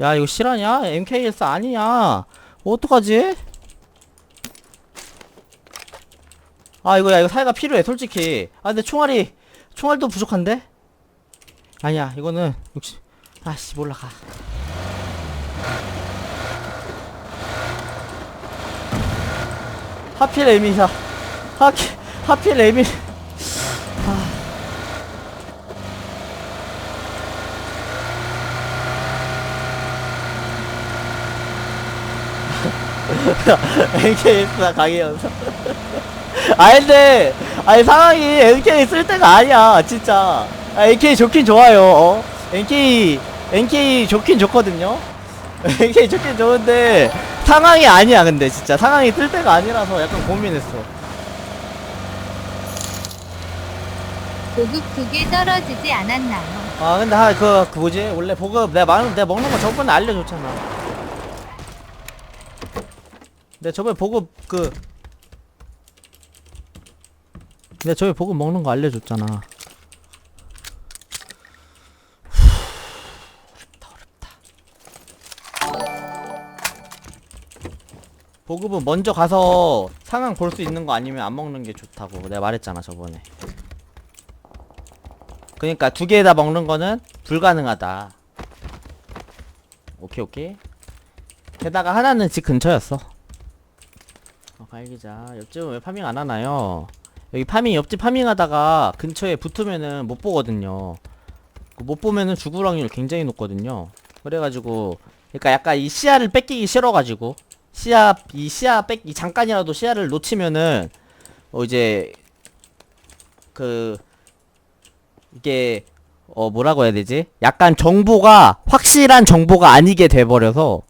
야 이거 실화냐? MKS 아니냐? 어떡하지? 아 이거 야 이거 사이가 필요해 솔직히 아 근데 총알이 총알도 부족한데? 아니야 이거는 역시 아씨 몰라 가 하필 에미사 하필 하필 에미 MKS나 강해연서 아 근데 아니 상황이 MK 쓸 때가 아니야 진짜. 아, MK 좋긴 좋아요 어? MK MK 좋긴 좋거든요. MK 좋긴 좋은데 상황이 아니야 근데 진짜. 상황이 쓸 때가 아니라서 약간 고민했어. 고급 두 개 떨어지지 않았나요? 아 근데 하, 그, 그 뭐지? 원래 보급 내가 먹는 내가 먹는 거 저번에 알려줬잖아 내가 저번에 보급 그 내가 저번에 보급 먹는 거 알려줬잖아 보급은 먼저 가서 상황 볼 수 있는 거 아니면 안 먹는 게 좋다고 내가 말했잖아 저번에 그러니까 두 개 다 먹는 거는 불가능하다. 오케이 오케이. 게다가 하나는 집 근처였어. 어, 갈기자. 옆집은 왜 파밍 안 하나요? 여기 파밍 옆집 파밍하다가 근처에 붙으면은 못 보거든요. 그못 보면은 죽을 확률 굉장히 높거든요. 그래가지고 그러니까 약간 이 시야를 뺏기기 싫어가지고 시야 이 시야 뺏기 잠깐이라도 시야를 놓치면은 어 이제 그 이게 어 뭐라고 해야 되지? 약간 정보가 확실한 정보가 아니게 돼버려서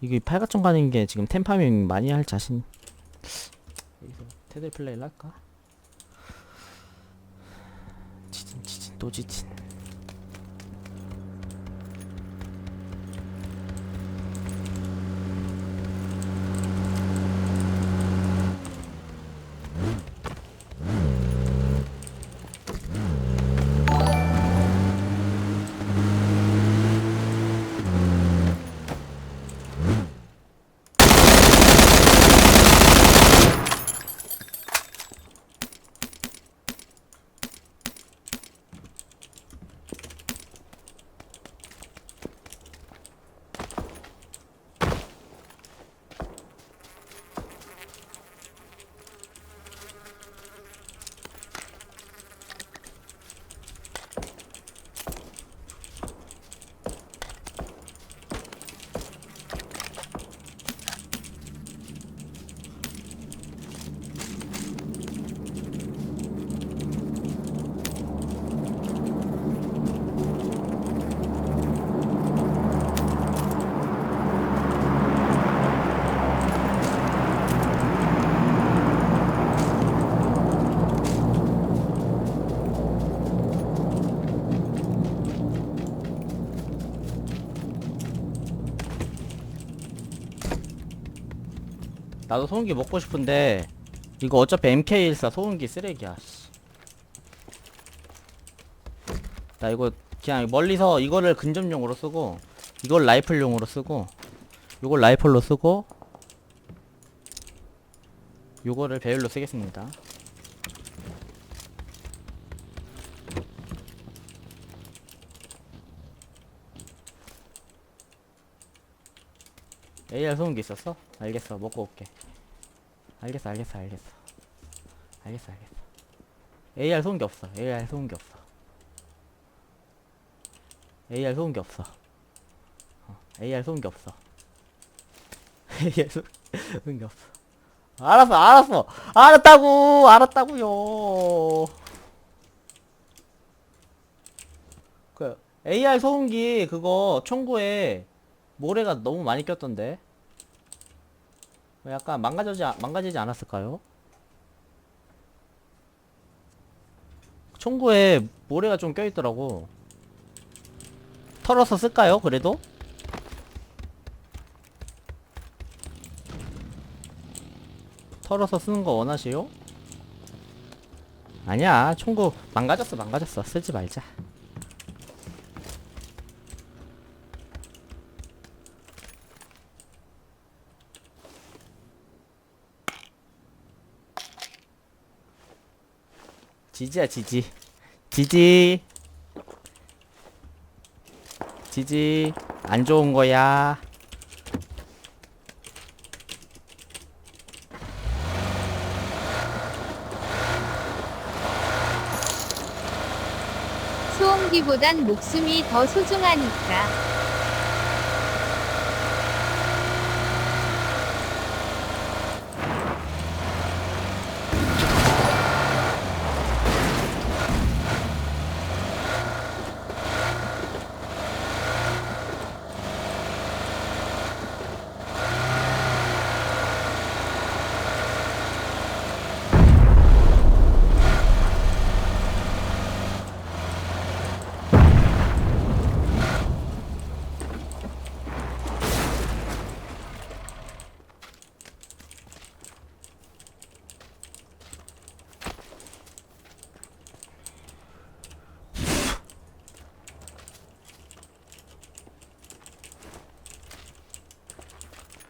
이게 팔각정 가는 게 지금 템파밍 많이 할 자신 여기서 테들 플레이를 할까? 지진 지진 또 지진 나도 소음기 먹고 싶은데 이거 어차피 MK14 소음기 쓰레기야 씨. 나 이거 그냥 멀리서 이거를 근접용으로 쓰고 이걸 라이플용으로 쓰고 이걸 라이플로 쓰고 요거를 배율로 쓰겠습니다 AR 소음기 있었어? 알겠어 먹고 올게 알겠어 알겠어 알겠어. 알겠어 알겠어. AR 소음기 없어. AR 소음기 없어. AR 소음기 없어. 어, AR 소음기 없어. AR 소- 소음기 없어. 알았어 알았어. 알았다고 알았다고요. 그 AR 소음기 그거 총구에 모래가 너무 많이 꼈던데 약간 망가지지 않- 망가지지 않았을까요? 총구에 모래가 좀 껴있더라고 털어서 쓸까요 그래도? 털어서 쓰는 거 원하시요? 아니야 총구 망가졌어 망가졌어 쓰지 말자 지지야 지지. 지지. 지지. 안 좋은 거야. 소음기보단 목숨이 더 소중하니까.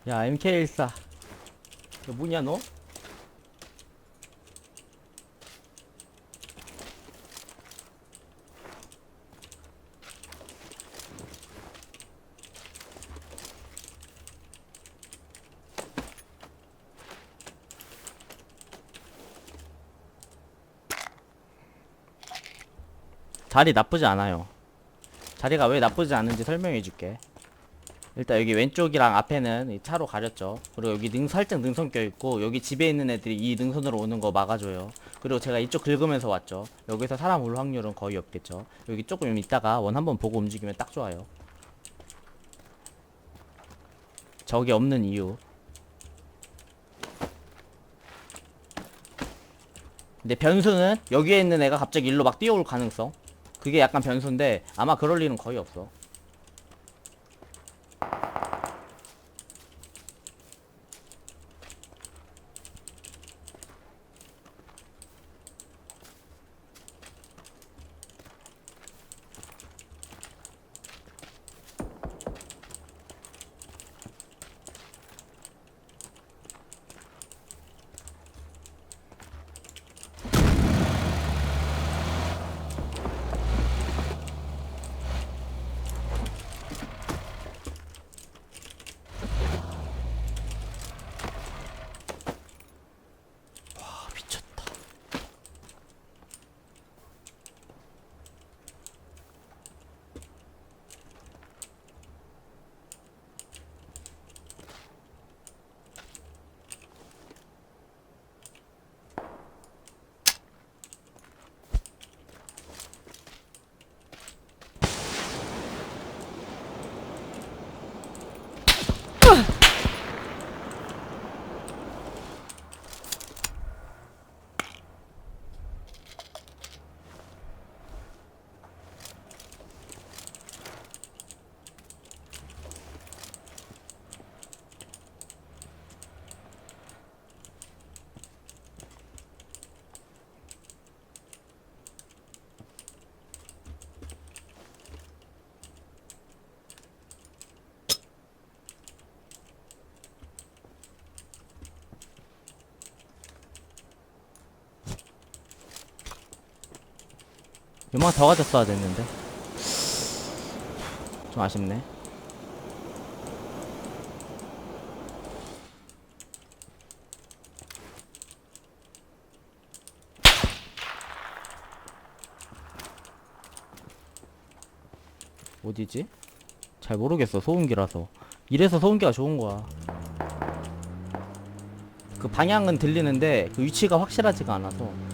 야 MK14 너 뭐냐 너? 자리 나쁘지 않아요. 자리가 왜 나쁘지 않은지 설명해 줄게 일단 여기 왼쪽이랑 앞에는 이 차로 가렸죠. 그리고 여기 능 살짝 능선 껴 있고 여기 집에 있는 애들이 이 능선으로 오는 거 막아줘요. 그리고 제가 이쪽 긁으면서 왔죠. 여기서 사람 올 확률은 거의 없겠죠. 여기 조금 있다가 원 한번 보고 움직이면 딱 좋아요. 적이 없는 이유. 근데 변수는 여기에 있는 애가 갑자기 일로 막 뛰어올 가능성. 그게 약간 변수인데 아마 그럴 일은 거의 없어. 요만 더 가졌어야 됐는데. 좀 아쉽네. 어디지? 잘 모르겠어 소음기라서. 이래서 소음기가 좋은 거야. 그 방향은 들리는데 그 위치가 확실하지가 않아서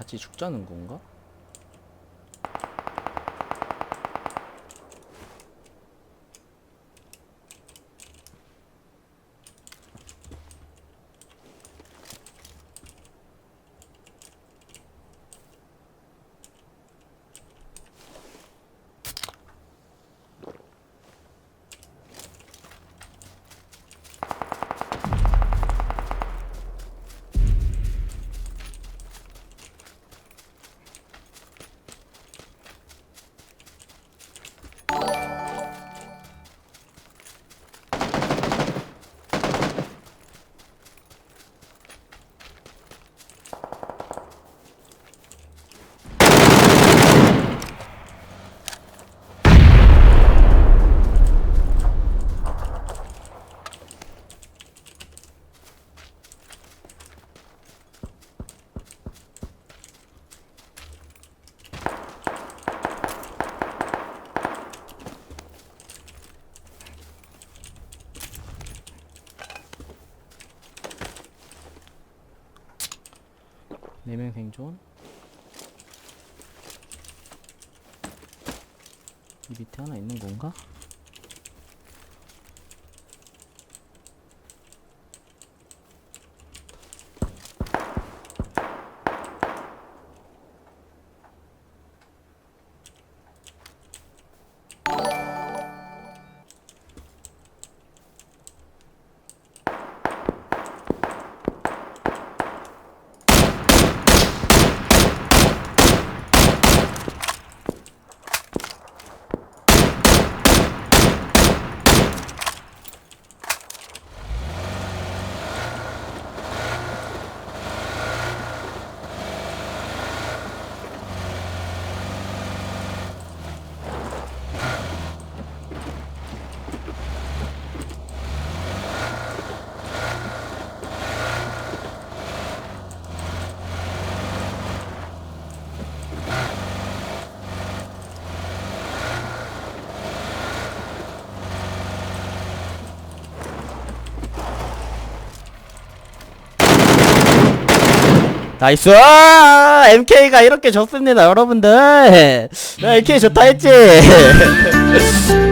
같이 죽자는 건가? 4명 생존 이 밑에 하나 있는 건가? 나이스! 아, MK가 이렇게 좋습니다, 여러분들! 내가 MK 좋다 했지!